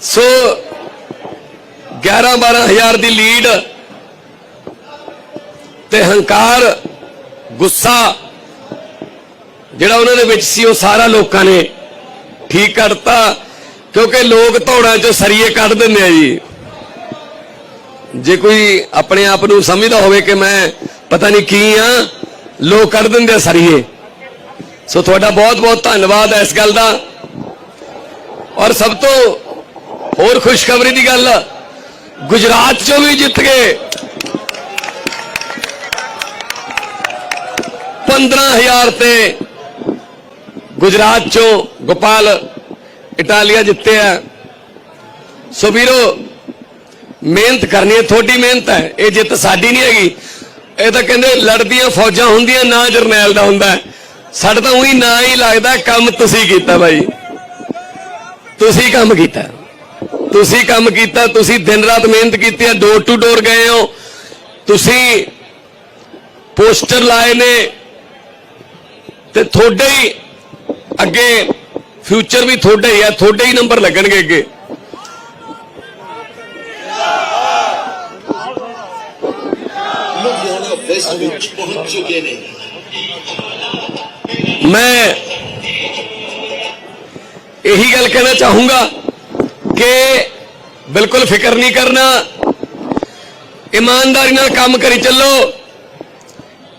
ਸੋ 11 12000 ਦੀ lead ਤੇ ਹੰਕਾਰ, ਗੁੱਸਾ ਜਿਹੜਾ ਉਹਨਾਂ ਦੇ ਵਿੱਚ ਸੀ, ਉਹ ਸਾਰਾ ਲੋਕਾਂ ਨੇ ਠੀਕ ਕਰਤਾ, ਕਿਉਂਕਿ ਲੋਕ ਧੌੜਾਂ ਚੋਂ ਸਰੀਏ ਕੱਢ ਦਿੰਦੇ ਆ ਜੀ। ਜੇ ਕੋਈ ਆਪਣੇ ਆਪ ਨੂੰ ਸਮਝਦਾ ਹੋਵੇ ਕਿ ਮੈਂ ਪਤਾ ਨਹੀਂ ਕੀ ਆ, ਲੋਕ ਕੱਢ ਦਿੰਦੇ ਆ ਸਰੀਏ। ਸੋ ਤੁਹਾਡਾ ਬਹੁਤ ਬਹੁਤ ਧੰਨਵਾਦ ਇਸ ਗੱਲ ਦਾ। ਔਰ ਸਭ ਤੋਂ ਹੋਰ ਖੁਸ਼ਖਬਰੀ ਦੀ ਗੱਲ, ਗੁਜਰਾਤ ਚੋਂ ਵੀ ਜਿੱਤ ਗਏ। 15000 ਤੇ ਗੁਜਰਾਤ ਚੋਂ ਗੋਪਾਲ ਇਟਾਲੀਆ ਜਿੱਤੇ ਜਿੱਤਿਆ ਸੋ ਵੀਰੋ, ਮਿਹਨਤ ਕਰਨੀ ਹੈ, ਤੁਹਾਡੀ ਮਿਹਨਤ ਹੈ, ਇਹ ਜਿੱਤ ਸਾਡੀ ਨਹੀਂ ਹੈਗੀ। ਇਹ ਤਾਂ ਕਹਿੰਦੇ ਲੜਦੀਆਂ ਫੌਜਾਂ ਹੁੰਦੀਆਂ, ਨਾ ਜਰਨੈਲ ਦਾ ਹੁੰਦਾ। ਹੈ। ਸਾਡਾ ਤਾਂ ਉਹੀ ਨਾ ਹੀ ਲੱਗਦਾ, ਕੰਮ ਤੁਸੀਂ ਕੀਤਾ ਬਾਈ। ਤੁਸੀਂ ਕੰਮ ਕੀਤਾ। ਤੁਸੀਂ ਕੰਮ ਕੀਤਾ, ਤੁਸੀਂ ਦਿਨ ਰਾਤ ਮਿਹਨਤ ਕੀਤੀ ਹੈ ਡੋਰ ਟੂ ਡੋਰ ਗਏ ਹੋ। ਤੁਸੀਂ ਪੋਸਟਰ ਲਾਏ ਨੇ ਤੇ ਤੁਹਾਡੇ ਹੀ ਅੱਗੇ ਫਿਊਚਰ ਵੀ ਤੁਹਾਡੇ ਹੀ ਹੈ ਤੁਹਾਡੇ ਹੀ ਨੰਬਰ ਲੱਗਣਗੇ ਅੱਗੇ। ਮੈਂ ਇਹੀ ਗੱਲ ਕਹਿਣਾ ਚਾਹੂੰਗਾ ਕਿ ਬਿਲਕੁਲ ਫਿਕਰ ਨਹੀਂ ਕਰਨਾ। ਇਮਾਨਦਾਰੀ ਨਾਲ ਕੰਮ ਕਰੀ ਚੱਲੋ।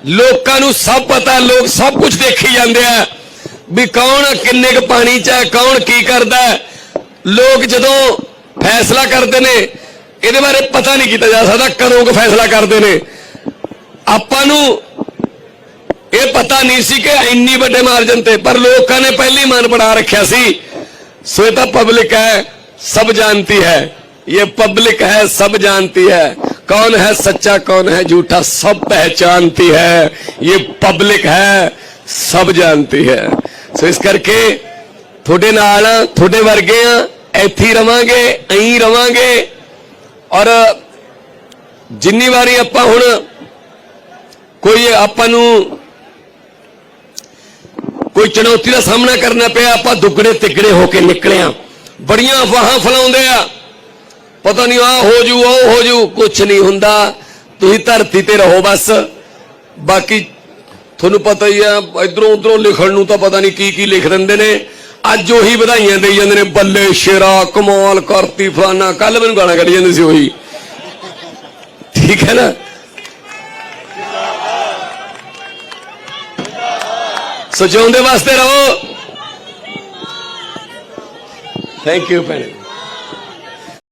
ਲੋਕਾਂ ਨੂੰ ਸਭ ਪਤਾ, ਲੋਕ ਸਭ ਕੁਝ ਦੇਖੀ ਜਾਂਦੇ ਆ ਵੀ ਕੌਣ ਕਿੰਨੇ ਕੁ ਪਾਣੀ 'ਚ ਹੈ, ਕੌਣ ਕੀ ਕਰਦਾ ਲੋਕ ਜਦੋਂ ਫੈਸਲਾ ਕਰਦੇ ਨੇ, ਇਹਦੇ ਬਾਰੇ ਪਤਾ ਨਹੀਂ ਕੀਤਾ ਜਾ ਸਕਦਾ ਕਦੋਂ ਕੁ ਫੈਸਲਾ ਕਰਦੇ ਨੇ। ਆਪਾਂ ਨੂੰ ਇਹ ਪਤਾ ਨਹੀਂ ਸੀ ਕਿ ਇੰਨੀ ਵੱਡੇ ਮਾਰਜਨ ਤੇ, ਪਰ ਲੋਕਾਂ ਨੇ ਪਹਿਲੀ ਮਨ ਬਣਾ ਰੱਖਿਆ ਸੀ। ਸੋ ਇਹ ਤਾਂ ਪਬਲਿਕ ਹੈ, ਸਭ ਜਾਣਤੀ ਹੈ। ਇਹ पब्लिक है सब जानती है कौन है सच्चा कौन है झूठा सब पहचानती है ये पब्लिक है सब जानती है ਸੋ ਇਸ ਕਰਕੇ ਤੁਹਾਡੇ ਨਾਲ ਆ, ਤੁਹਾਡੇ ਵਰਗੇ ਆ ਇੱਥੇ ਹੀ ਰਵਾਂਗੇ ਐਂ ਰਵਾਂਗੇ ਔਰ ਜਿੰਨੀ ਵਾਰੀ ਆਪਾਂ ਹੁਣ ਕੋਈ ਆਪਾਂ ਨੂੰ ਕੋਈ ਚੁਣੌਤੀ ਦਾ ਸਾਹਮਣਾ ਕਰਨਾ ਪਿਆ ਆਪਾਂ ਦੁੱਗੜੇ ਤਿੱਗੜੇ ਹੋ ਕੇ ਨਿਕਲੇ ਆ ਬੜੀਆਂ ਅਫਵਾਹਾਂ ਫਲਾਉਂਦੇ ਆ ਪਤਾ ਨਹੀਂ ਆ ਹੋ ਜੂ ਉਹ ਹੋ ਜੂ ਕੁਝ ਨਹੀਂ ਹੁੰਦਾ। ਤੁਸੀਂ ਧਰਤੀ ਤੇ ਰਹੋ ਬਸ। ਬਾਕੀ ਤੁਹਾਨੂੰ ਪਤਾ ਹੀ ਆ, ਇਧਰੋਂ ਉਧਰੋਂ ਲਿਖਣ ਨੂੰ ਤਾਂ ਪਤਾ ਨਹੀਂ ਕੀ ਕੀ ਲਿਖ ਦਿੰਦੇ ਨੇ। ਅੱਜ ਉਹੀ ਵਧਾਈਆਂ ਦੇਈ ਜਾਂਦੇ ਨੇ, ਬੱਲੇ ਸ਼ੇਰਾ, ਕਮਾਲ ਕਰਤੀ, ਫਲਾਨਾ ਕੱਲ ਮੈਨੂੰ ਗਾਣਾ ਕੱਢੀ ਜਾਂਦੇ ਸੀ ਉਹੀ। ਠੀਕ ਹੈ ਨਾ? ਸੋ ਜਿਉਂਦੇ ਵਾਸਤੇ ਰਹੋ। ਥੈਂਕ ਯੂ ਭੈਣੇ।